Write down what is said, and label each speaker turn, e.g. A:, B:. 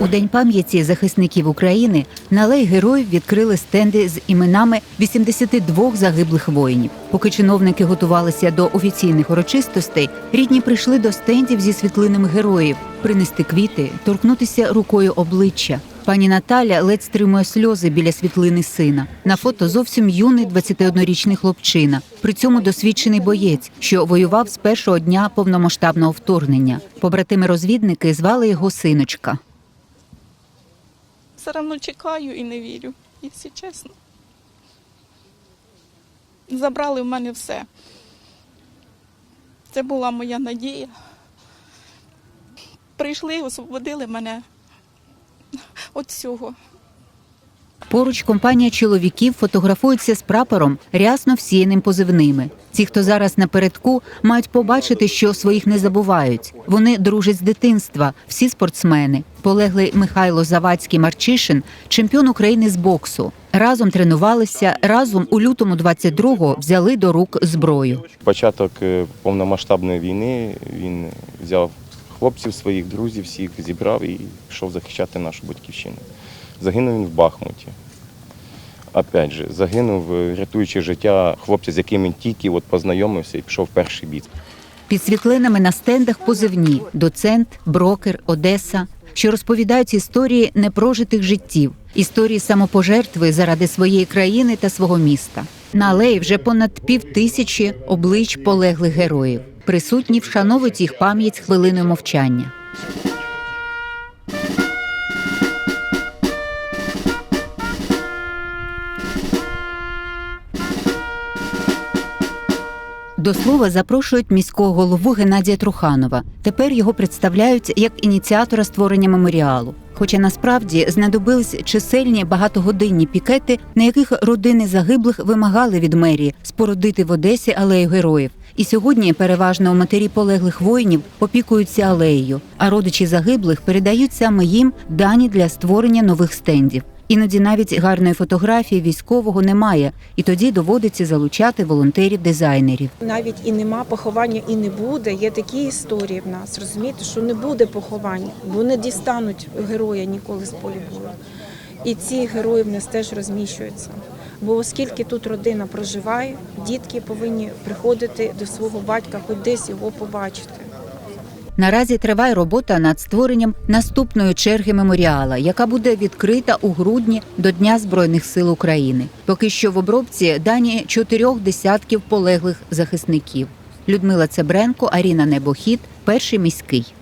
A: У День пам'яті захисників України на лей героїв відкрили стенди з іменами 82 загиблих воїнів. Поки чиновники готувалися до офіційних урочистостей, рідні прийшли до стендів зі світлинами героїв, принести квіти, торкнутися рукою обличчя. Пані Наталя ледь стримує сльози біля світлини сина. На фото зовсім юний 21-річний хлопчина. При цьому досвідчений боєць, що воював з першого дня повномасштабного вторгнення. Побратими-розвідники звали його синочка.
B: Все одно чекаю і не вірю, якщо чесно. Забрали в мене все. Це була моя надія. Прийшли, освободили мене від цього.
A: Поруч компанія чоловіків фотографується з прапором, рясно всіяним позивними. Ті, хто зараз напередку, мають побачити, що своїх не забувають. Вони дружать з дитинства, всі спортсмени. Полеглий Михайло Завадський Марчишин, чемпіон України з боксу. Разом тренувалися, разом у лютому 22-го взяли до рук зброю.
C: Початок е, повномасштабної війни він взяв хлопців своїх, друзів, всіх зібрав і пішов захищати нашу батьківщину. Загинув він в Бахмуті. Опять же, загинув, е, рятуючи життя хлопця, з яким він тільки от познайомився і пішов в перший бій.
A: Під світлинами на стендах позивні доцент, брокер, Одеса, що розповідають історії непрожитих життів, історії самопожертви заради своєї країни та свого міста. На алеї вже понад пів тисячі облич полеглих героїв. Присутні вшановують їх пам'ять хвилиною мовчання. До слова запрошують міського голову Геннадія Труханова. Тепер його представляють як ініціатора створення меморіалу. Хоча насправді знадобились чисельні багатогодинні пікети, на яких родини загиблих вимагали від мерії спорудити в Одесі алею героїв. І сьогодні переважно матері полеглих воїнів опікуються алеєю, а родичі загиблих передають саме їм дані для створення нових стендів. Іноді навіть гарної фотографії військового немає, і тоді доводиться залучати волонтерів-дизайнерів.
D: Навіть і нема поховання, і не буде. Є такі історії в нас, розумієте, що не буде поховання, бо не дістануть героя ніколи з полі бою. І ці герої в нас теж розміщуються. Бо оскільки тут родина проживає, дітки повинні приходити до свого батька, хоч десь його побачити.
A: Наразі триває робота над створенням наступної черги меморіала, яка буде відкрита у грудні до Дня Збройних сил України. Поки що в обробці дані чотирьох десятків полеглих захисників. Людмила Цебренко, Аріна Небохід, перший міський.